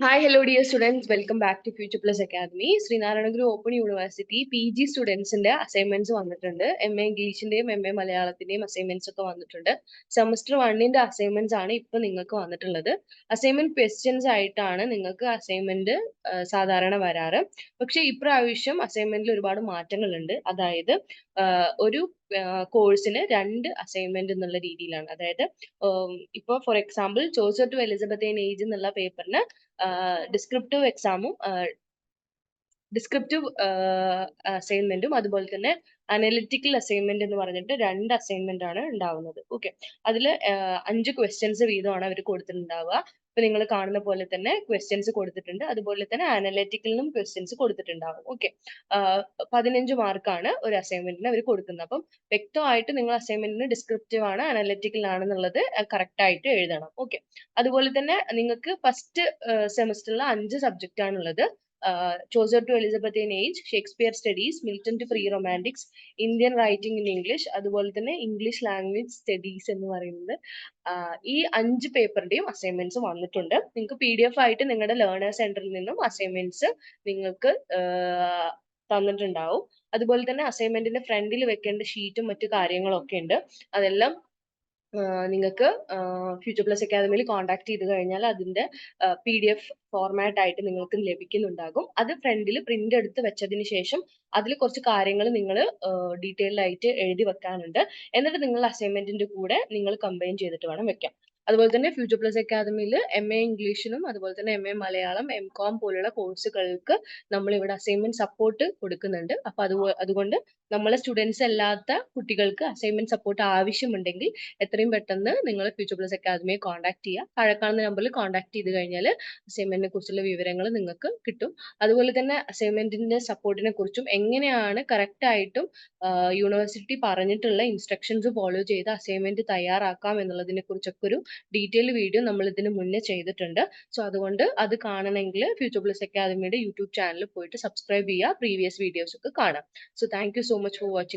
Hi, hello dear students. Welcome back to future plus academy Sreenarayanaguru open university P G സ്റ്റുഡൻസിന്റെ assignments വന്നിട്ടുണ്ട്. M A ഇംഗ്ലീഷിന്റെയും M A മലയാളത്തിന്റെയും assignments ഒക്കെ വന്നിട്ടുണ്ട്. Semester വണ്ണിന്റെ assignments ആണ് ഇപ്പൊ നിങ്ങൾക്ക് വന്നിട്ടുള്ളത്. അസൈൻമെന്റ് ക്വസ്റ്റ്യൻസ് ആയിട്ടാണ് നിങ്ങൾക്ക് അസൈൻമെന്റ് സാധാരണ വരാറ്. പക്ഷെ ഇപ്രാവശ്യം അസൈൻമെന്റിൽ ഒരുപാട് മാറ്റങ്ങളുണ്ട്. അതായത് ഒരു കോഴ്സിന് രണ്ട് അസൈൻമെന്റ് എന്നുള്ള രീതിയിലാണ്. അതായത് ഇപ്പൊ for example Chaucer to Elizabethan age എന്നുള്ള പേപ്പറിന് ഡിസ്ക്രിപ്റ്റീവ് എക്സാമും ഡിസ്ക്രിപ്റ്റീവ് അസൈൻമെന്റും അതുപോലെ തന്നെ അനലിറ്റിക്കൽ അസൈൻമെന്റ് എന്ന് പറഞ്ഞിട്ട് രണ്ട് അസൈൻമെന്റ് ആണ് ഉണ്ടാവുന്നത്. ഓക്കെ അതിൽ അഞ്ച് ക്വസ്റ്റ്യൻസ് വീതമാണ് അവർ കൊടുത്തിട്ടുണ്ടാവുക. ഇപ്പൊ നിങ്ങൾ കാണുന്ന പോലെ തന്നെ ക്വസ്റ്റ്യൻസ് കൊടുത്തിട്ടുണ്ട്. അതുപോലെ തന്നെ അനലറ്റിക്കലിനും ക്വസ്റ്റ്യൻസ് കൊടുത്തിട്ടുണ്ടാവും. ഓക്കെ പതിനഞ്ച് മാർക്കാണ് ഒരു അസൈൻമെന്റിന് അവർ കൊടുക്കുന്നത്. അപ്പം വ്യക്തമായിട്ട് നിങ്ങൾ അസൈൻമെന്റിന് ഡിസ്ക്രിപ്റ്റീവ് ആണ് അനലറ്റിക്കൽ ആണെന്നുള്ളത് കറക്റ്റ് ആയിട്ട് എഴുതണം. ഓക്കെ അതുപോലെ തന്നെ നിങ്ങൾക്ക് ഫസ്റ്റ് സെമസ്റ്ററിൽ അഞ്ച് സബ്ജക്റ്റ് ആണുള്ളത്. Chaucer to Elizabethan age Shakespeare studies Milton to pre romantics Indian writing in English അതുപോലെ തന്നെ ഇംഗ്ലീഷ് ലാംഗ്വേജ് സ്റ്റഡീസ് എന്ന് പറയുന്നത്. ഈ അഞ്ച് പേപ്പറിന്റെയും അസൈൻമെന്റ്സ് വന്നിട്ടുണ്ട്. നിങ്ങൾക്ക് പി ഡി എഫ് ആയിട്ട് നിങ്ങളുടെ ലേണേഴ്സ് സെന്ററിൽ നിന്നും അസൈൻമെന്റ്സ് നിങ്ങൾക്ക് തന്നിട്ടുണ്ടാവും. അതുപോലെ തന്നെ അസൈൻമെന്റിന്റെ ഫ്രണ്ടിൽ വെക്കേണ്ട ഷീറ്റും മറ്റു കാര്യങ്ങളൊക്കെ ഉണ്ട്. അതെല്ലാം നിങ്ങൾക്ക് ഫ്യൂച്ചർ പ്ലസ് അക്കാദമിയിൽ കോൺടാക്ട് ചെയ്ത് കഴിഞ്ഞാൽ അതിന്റെ പി ഡി എഫ് ഫോർമാറ്റ് ആയിട്ട് നിങ്ങൾക്ക് ലഭിക്കുന്നുണ്ടാകും. അത് ഫ്രണ്ടിൽ പ്രിന്റ് എടുത്ത് വെച്ചതിന് ശേഷം അതിൽ കുറച്ച് കാര്യങ്ങൾ നിങ്ങൾ ഡീറ്റെയിൽഡ് ആയിട്ട് എഴുതി വെക്കാനുണ്ട്. എന്നിട്ട് നിങ്ങൾ അസൈൻമെന്റിന്റെ കൂടെ നിങ്ങൾ കമ്പൈൻ ചെയ്തിട്ട് വേണം വെക്കാൻ അതുപോലെ തന്നെ ഫ്യൂച്ചർ പ്ലസ് അക്കാദമിയിൽ എം എ ഇംഗ്ലീഷിലും അതുപോലെ തന്നെ M A Malayalam M com പോലുള്ള കോഴ്സുകൾക്ക് നമ്മൾ ഇവിടെ അസൈൻമെന്റ് സപ്പോർട്ട് കൊടുക്കുന്നുണ്ട്. അപ്പൊ അത് അതുകൊണ്ട് നമ്മളെ സ്റ്റുഡൻസ് അല്ലാത്ത കുട്ടികൾക്ക് അസൈൻമെന്റ് സപ്പോർട്ട് ആവശ്യമുണ്ടെങ്കിൽ എത്രയും പെട്ടെന്ന് നിങ്ങൾ ഫ്യൂച്ചർ പ്ലസ് അക്കാദമിയെ കോൺടാക്ട് ചെയ്യുക. താഴെ കാണുന്ന നമ്പറിൽ കോൺടാക്ട് ചെയ്ത് കഴിഞ്ഞാൽ അസൈൻമെന്റിനെ കുറിച്ചുള്ള വിവരങ്ങൾ നിങ്ങൾക്ക് കിട്ടും. അതുപോലെ തന്നെ അസൈൻമെന്റിന്റെ സപ്പോർട്ടിനെ കുറിച്ചും എങ്ങനെയാണ് കറക്റ്റ് ആയിട്ടും യൂണിവേഴ്സിറ്റി പറഞ്ഞിട്ടുള്ള ഇൻസ്ട്രക്ഷൻസ് ഫോളോ ചെയ്ത് അസൈൻമെന്റ് തയ്യാറാക്കാം എന്നുള്ളതിനെ കുറിച്ചൊക്കെ ഒരു ഡീറ്റെയിൽ വീഡിയോ നമ്മൾ ഇതിന് മുന്നേ ചെയ്തിട്ടുണ്ട്. സോ അതുകൊണ്ട് അത് കാണണമെങ്കിൽ ഫ്യൂച്ചർ പ്ലസ് അക്കാദമിയുടെ യൂട്യൂബ് ചാനലിൽ പോയിട്ട് സബ്സ്ക്രൈബ് ചെയ്യുക പ്രീവിയസ് വീഡിയോസ് ഒക്കെ കാണാം. So thank so much for watching